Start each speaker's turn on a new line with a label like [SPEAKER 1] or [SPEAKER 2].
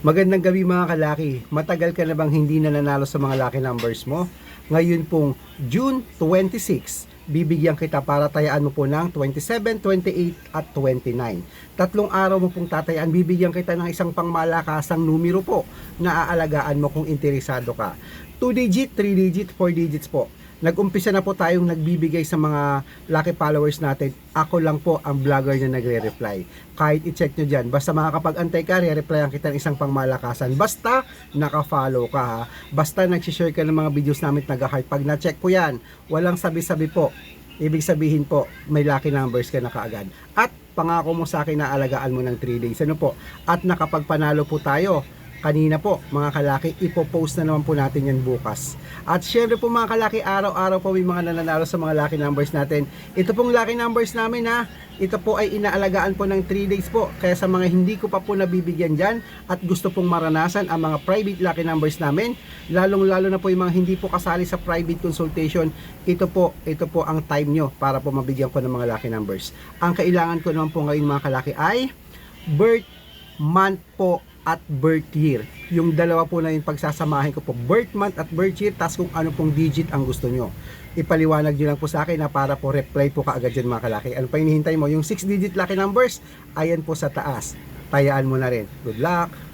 [SPEAKER 1] Magandang gabi mga kalaki. Matagal ka na bang hindi na nanalo sa mga lucky numbers mo? Ngayon pong June 26, bibigyan kita para tayaan mo po ng 27, 28 at 29. Tatlong araw mo pong tatayaan, bibigyan kita ng isang pangmalakasang numero po na aalagaan mo kung interesado ka. 2 digit, 3 digit, 4 digits po. Nag-umpisa na po tayong nagbibigay sa mga lucky followers natin. Ako lang po ang vlogger na nagre-reply. Kahit i-check nyo dyan. Basta makakapag-antay ka, re-replyan kita ng isang pangmalakasan. Basta naka-follow ka ha. Basta nag-share ka ng mga videos namin at nag-heart. Pag na-check ko yan, walang sabi-sabi po. Ibig sabihin po, may lucky numbers ka na kaagad. At pangako mo sa akin na alagaan mo ng 3 days. Ano po? At nakapagpanalo po tayo kanina po mga kalaki ipopost na naman po natin yan bukas. At syempre po mga kalaki araw-araw po may mga nananalo sa mga lucky numbers natin. Ito pong lucky numbers namin ha? Ito po ay inaalagaan po ng 3 days po. Kaya sa mga hindi ko pa po nabibigyan dyan at gusto pong maranasan ang mga private lucky numbers namin lalong lalo na po yung mga hindi po kasali sa private consultation ito po ito po ang time nyo para po mabigyan ko ng mga lucky numbers. Ang kailangan ko naman po ngayon mga kalaki ay birth month po at birth year. Yung dalawa po na yung pagsasamahin ko po, birth month at birth year, tas kung ano pong digit ang gusto nyo. Ipaliwanag nyo lang po sa akin na para po reply po kaagad dyan mga kalaki. Ano pa hinihintay mo? Yung 6 digit lucky numbers, ayan po sa taas. Tayaan mo na rin. Good luck!